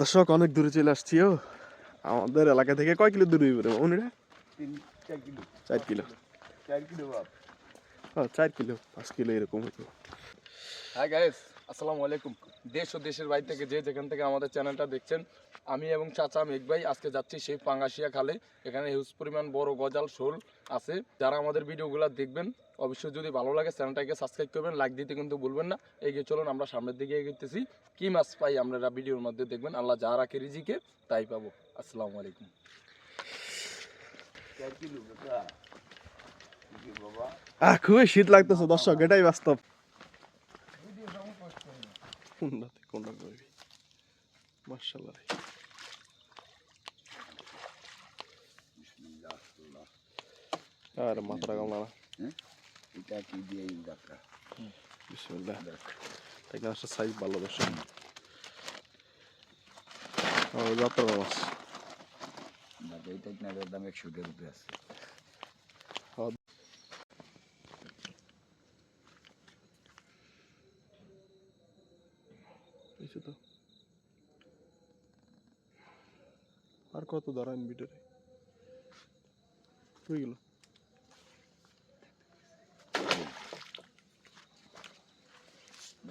দর্শক অনেক দূরে চলে আসছি ও। আমাদের এলাকা থেকে কয় কিলো দূরে হইবে রে উনিরা তিন চার কিলো। চার কিলো। চার কিলো বাপ। চার কিলো পাঁচ কিলো এরকম হতো হ্যাঁ গাইস আসসালামু আলাইকুম। দেশ ও দেশের বাইরে থেকে যে যেখান থেকে আমাদের চ্যানেলটা দেখছেন আমি এবং চাচা মেঘ ভাই আজকে যাচ্ছি সেই পাঙ্গাশিয়া খালে। এখানে হিউজ পরিমাণ বড় গজাল শোল আছে। যারা আমাদের ভিডিওগুলো দেখবেন, অবশ্যই যদি ভালো লাগে চ্যানেলটাকে সাবস্ক্রাইব করবেন লাইক দিতে কিন্তু ভুলবেন না। এগিয়ে চলুন, আমরা সামনের দিকে এগিয়েছি কি মাছ পাই আমরা ভিডিওর মধ্যে দেখবেন। আল্লাহ যা রাখে রিজিকে, তাই পাবো। আসসালামু আলাইকুম। খুবই শীত লাগতেছে, দর্শক, এটাই বাস্তব। মার্শাল্লাহ রে আর মাথাটা কামলা না হ্যাঁ এটা কি দিয়ে দেখা বিসমিল্লাহ এখানে একটা সাইজ ভালো দর্শক ও যাত্রা মাছ বাবা এটা কিনা দাম একশো দেড় উপরে আছে এই তো আর কত দাঁড়ান ভিতরে হয়ে গেল বাবু না এই বাবা বাজি বাজি বাজি এটা বললে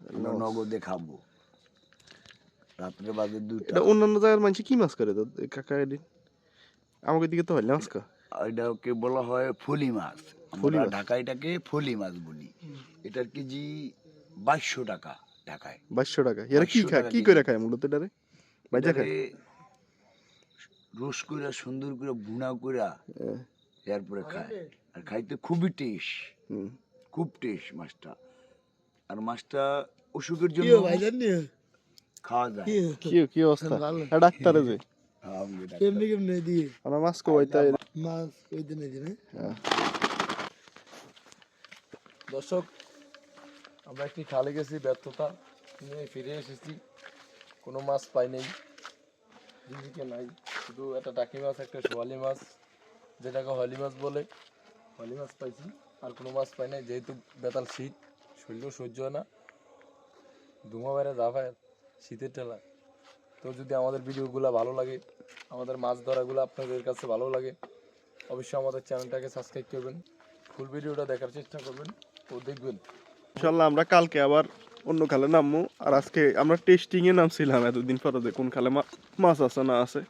আমরা নগদে খাব। রাত্রে বাজে দুটা এটা অন্যান্য জায়গার মানুষ কি মাছ করে? কাকা এদিন? আমাকে দিকে তো এটাকে বলা হয় ফলি মাছ। ফলি আমরা ঢাকায় এটাকে ফলি মাছ বলি। এটার কেজি বাইশশো টাকা ঢাকায়। বাইশশো টাকা। এরা কি খায়? কি করে খায় মূলত এটারে? বাইজা খায়? রোস করে সুন্দর করে ভুনা করে হ্যাঁ, এরপরে খায়। আর খাইতে খুবই টেস্ট। খুব টেস্ট মাছটা। আর মাছটা অসুখের জন্য খাওয়া যায়। কি কি অবস্থা? হ্যাঁ, ডাক্তারে যে। হ্যাঁ, আমি এটা- কেমনে কেমনে দিয়ে? আমরা মাছ কবাই মাছ ওই দিনে দিনে দর্শক আমরা একটি খালে গেছি ব্যর্থতা নিয়ে ফিরে এসেছি। কোনো মাছ পাই নেই রিজিকে নাই। শুধু একটা টাকি মাছ একটা শোয়ালি মাছ যেটাকে হলি মাছ বলে। হলি মাছ পাইছি আর কোনো মাছ পাই নাই যেহেতু বেতাল শীত। শরীরও সহ্য হয় না। ধুমা বাইরে জাফায় শীতের ঠেলা। তো যদি আমাদের ভিডিওগুলো ভালো লাগে, আমাদের মাছ ধরাগুলো আপনাদের কাছে ভালো লাগে, অবশ্যই আমাদের চ্যানেলটাকে সাবস্ক্রাইব করবেন, ফুল ভিডিওটা দেখার চেষ্টা করবেন ও দেখবেন। ইনশাল্লাহ আমরা কালকে আবার অন্য খালে নামবো আর আজকে আমরা টেস্টিং এ নামছিলাম এতদিন পরে যে কোন খালে মাছ আছে না আছে।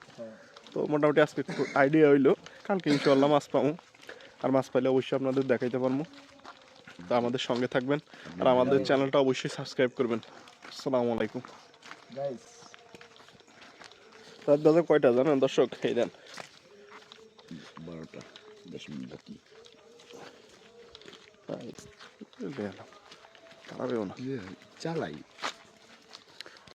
তো মোটামুটি আজকে আইডিয়া হইল, কালকে ইনশাল্লাহ মাছ পাবো আর মাছ পাইলে অবশ্যই আপনাদের দেখাইতে পারব তো আমাদের সঙ্গে থাকবেন। আর আমাদের চ্যানেলটা অবশ্যই সাবস্ক্রাইব করবেন। আসসালামু আলাইকুম। রাত দাদা কয়টা জানেন? দর্শক এই দেন। বারোটা দশ মিনিট বাকি। খারাপও চালাই।